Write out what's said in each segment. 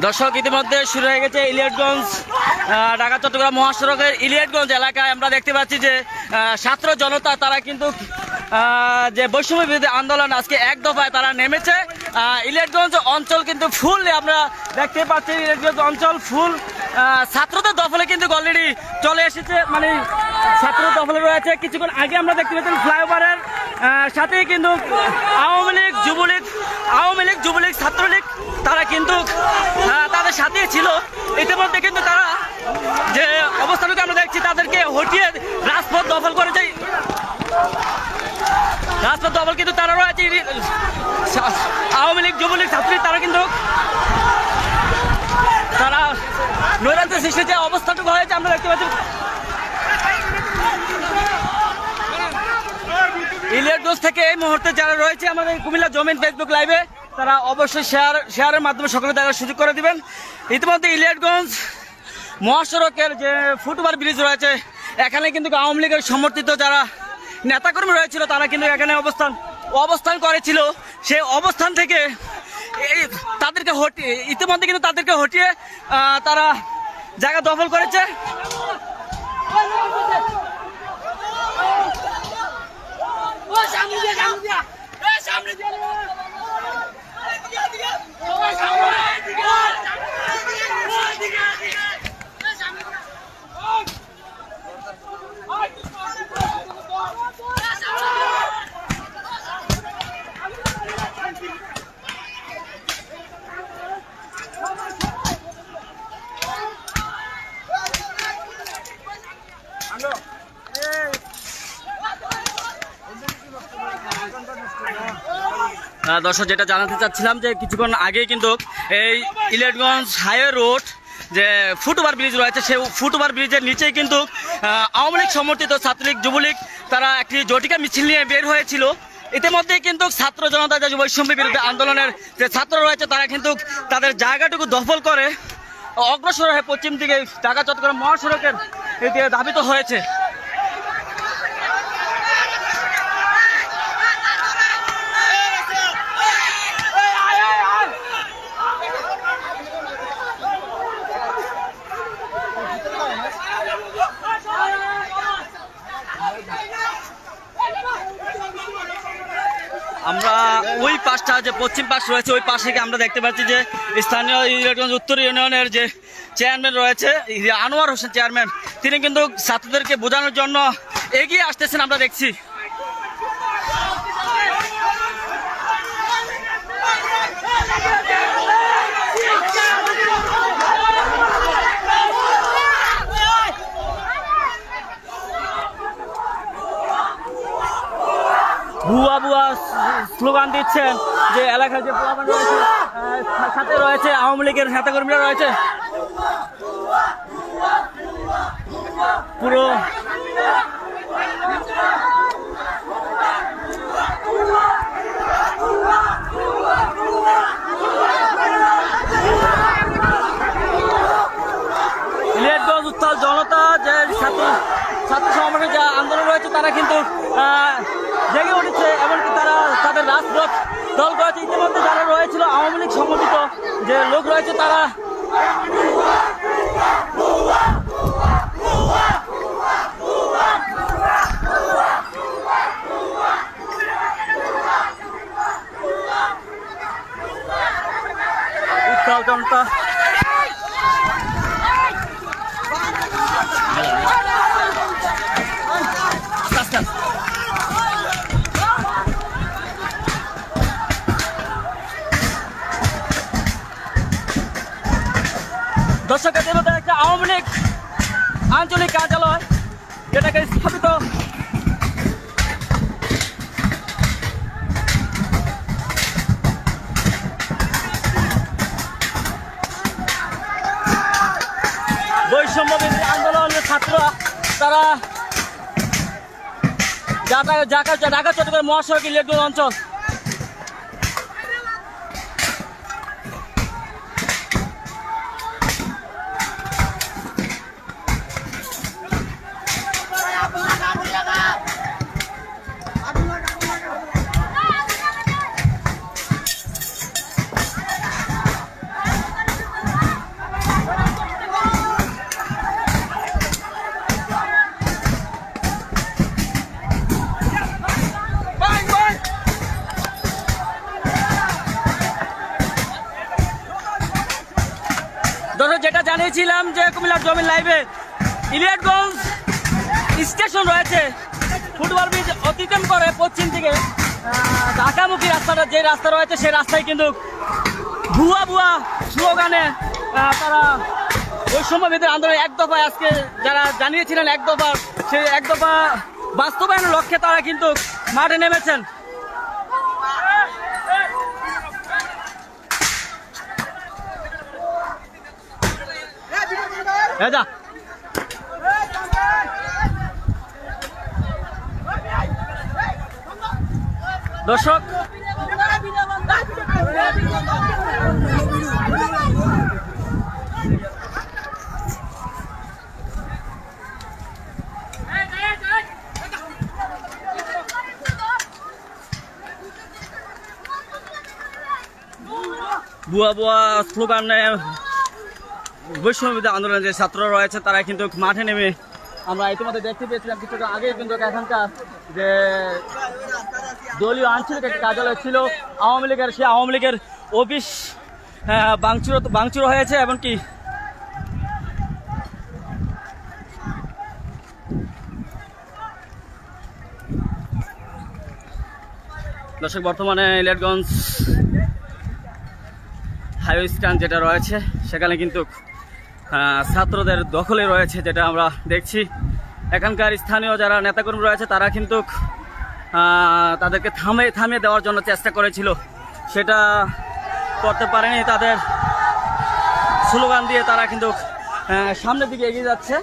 দর্শক, ইতিমধ্যে শুরু হয়ে গেছে ইলিয়টগঞ্জ ঢাকা, চট্টগ্রাম মহাসড়কের ইলিয়টগঞ্জ এলাকায়। আমরা দেখতে পাচ্ছি যে ছাত্র জনতা, তারা কিন্তু যে বৈষম্য বিরোধী আন্দোলন আজকে এক দফায় তারা নেমেছে। ইলিয়টগঞ্জ অঞ্চল কিন্তু ফুল আমরা দেখতে পাচ্ছি, ইলিয়টগঞ্জ অঞ্চল ফুল ছাত্রদের দফলে কিন্তু অলরেডি চলে এসেছে। মানে ছাত্র দফলে রয়েছে। কিছুক্ষণ আগে আমরা দেখতে পাচ্ছি ফ্লাইওভারের সাথেই কিন্তু আওয়ামী লীগ, যুবলীগ, আওয়ামী লীগ, যুবলীগ, ছাত্রলীগ, তারা কিন্তু তাদের সাথে ছিল। ইতিমধ্যে কিন্তু তারা যে অবস্থাটুকু আমরা দেখছি, তাদেরকে হটিয়ে রাজপথ দখল করেছে। রাজপথ দখল কিন্তু তারা রয়েছে। আওয়ামী লীগ, যুবলীগ, ছাত্রলীগ, তারা কিন্তু তারা নৈরাজ্য সৃষ্টির যে অবস্থাটুকু হয়েছে। আমরা দেখতে পাচ্ছি ইলিয়টগঞ্জ থেকে এই মুহূর্তে যারা রয়েছে আমাদের কুমিল্লা জমিন ফেসবুক লাইভে তারা অবশ্যই শেয়ার শেয়ারের মাধ্যমে সকলে দেখার সুযোগ করে দিবেন। ইতিমধ্যে ইলিয়টগঞ্জ মহাসড়কের যে ফুটওভার ব্রিজ রয়েছে, এখানে কিন্তু আওয়ামী লীগের সমর্থিত যারা নেতাকর্মী রয়েছিল, তারা কিন্তু এখানে অবস্থান অবস্থান করেছিল। সেই অবস্থান থেকে তাদেরকে হটিয়ে ইতিমধ্যে কিন্তু তাদেরকে হটিয়ে তারা জায়গা দখল করেছে। দর্শক, যেটা জানাতে চাচ্ছিলাম যে কিছুক্ষণ আগেই কিন্তু এই ইলেটগঞ্জ হাইওয়ে রোড যে ফুটওভার ব্রিজ রয়েছে, সেই ফুটওভার ব্রিজের নিচেই কিন্তু আওয়ামী লীগ সমর্থিত ছাত্রলীগ, যুবলীগ, তারা একটি জটিকা মিছিল নিয়ে বের হয়েছিল। ইতিমধ্যেই কিন্তু ছাত্র জনতা যে বৈষম্য বিরুদ্ধে আন্দোলনের যে ছাত্র রয়েছে, তারা কিন্তু তাদের জায়গাটুকু দখল করে অগ্রসর হয়ে পশ্চিম দিকে ঢাকা চট্টগ্রাম মহাসড়কের দিকে ধাবিত হয়েছে। ওই যে পশ্চিম পাশ রয়েছে, ওই পাশে আমরা দেখতে পাচ্ছি যে স্থানীয় উত্তর ইউনিয়নের যে চেয়ারম্যান রয়েছে, আনোয়ার হোসেন চেয়ারম্যান, তিনি কিন্তু ছাত্রদেরকে বোঝানোর জন্য এগিয়ে আসতেছেন, আমরা দেখছি। ভুয়া ভুয়া স্লোগান দিচ্ছেন যে এলাকার যে রয়েছে সাথে রয়েছে আওয়ামী লীগের নেতাকর্মীরা রয়েছে। পুরো জনতা যে ছাত্র ছাত্র সমাবেশের যা আন্দোলন রয়েছে, তারা কিন্তু আহ, জেগে উঠেছে এমনকি তারা তাদের রাজপথ দল করেছে ইতিমধ্যে যারা রয়েছিল আওয়ামী লীগ সংগঠিত যে লোক রয়েছে তারা দর্শকের জন্য একটা আওয়ামী লীগ আঞ্চলিক কার্যালয়, যেটাকে স্থাপিত। বৈষম্য আন্দোলনের ছাত্ররা, তারা ঢাকা ঢাকা, চট্টগ্রাম মহাসড়ক ইলেকট্রন অঞ্চল। জানিয়েছিলাম যে কুমিল্লার জমিন লাইভে ইলিয়াটগঞ্জ স্টেশন রয়েছে। ফুটবল ব্রিজ অতিক্রম করে পশ্চিম দিকে। ঢাকামুখী রাস্তাটা যে রাস্তা রয়েছে সেই রাস্তায় কিন্তু ভুয়া ভুয়া স্লোগানে তারা বৈষম্য বিরোধী আন্দোলন এক দফায় আজকে যারা জানিয়েছিলেন এক দফা, সেই এক দফা বাস্তবায়নের লক্ষ্যে তারা কিন্তু মাঠে নেমেছেন। যা। দর্শক বুয়া বুয়া স্লোগানে বৈষম্যবিধি আন্দোলনের যে ছাত্র রয়েছে, তারা কিন্তু মাঠে নেমে আমরা ইতিমধ্যে দেখতে পেয়েছিলাম কিছুটা আগে কিন্তু এখানকার যে দলীয় আঞ্চলিক একটি কার্যালয় ছিল, আওয়ামী লীগের, সেই আওয়ামী লীগের অফিস বাংচুর ভাঙচুর ভাঙচুর হয়েছে এমনকি দর্শক, বর্তমানে ইলিয়াটগঞ্জ হাইওয়ে স্ট্যান্ড যেটা রয়েছে, সেখানে কিন্তু ছাত্রদের দখলে রয়েছে, যেটা আমরা দেখছি। এখানকার স্থানীয় যারা নেতাকর্মী রয়েছে, তারা কিন্তু তাদেরকে থামে থামিয়ে দেওয়ার জন্য চেষ্টা করেছিল। সেটা করতে পারেনি তাদের। স্লোগান দিয়ে তারা কিন্তু সামনের দিকে এগিয়ে যাচ্ছে।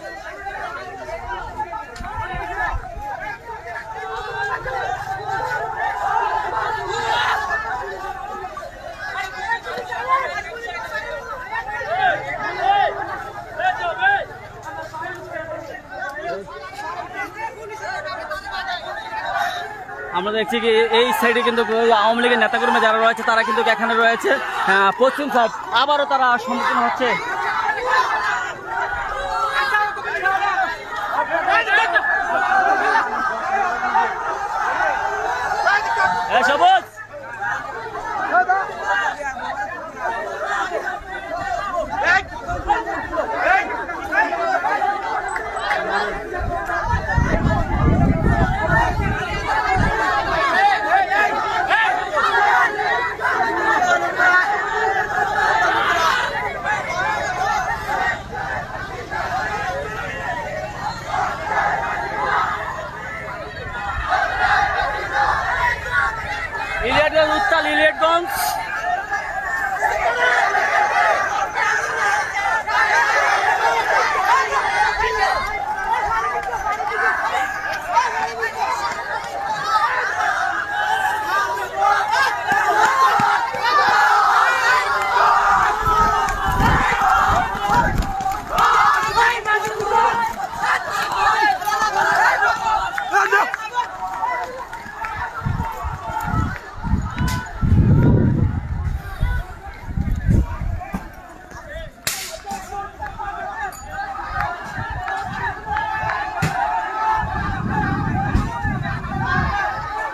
আমরা দেখছি কি এই সাইডে কিন্তু আওয়ামী লীগের নেতাকর্মী যারা রয়েছে তারা কিন্তু এখানে রয়েছে। আহ, পশ্চিম সাইড আবারও তারা সম্মুখীন হচ্ছে। সবুজ!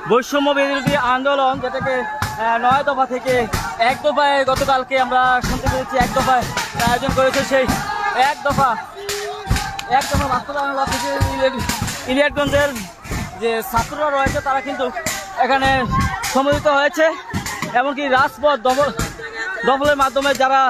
বৈষম্য বিরোধী আন্দোলন যেটাকে নয় দফা থেকে এক দফায় গতকালকে আমরা শুনতে পেরেছি, এক দফায় আয়োজন করেছে সেই এক দফা এক দফা বাস্তবায়ন ইলিয়াটগঞ্জের যে ছাত্ররা রয়েছে, তারা কিন্তু এখানে সম্মিলিত হয়েছে। এমনকি রাজপথ দখল দখলের মাধ্যমে যারা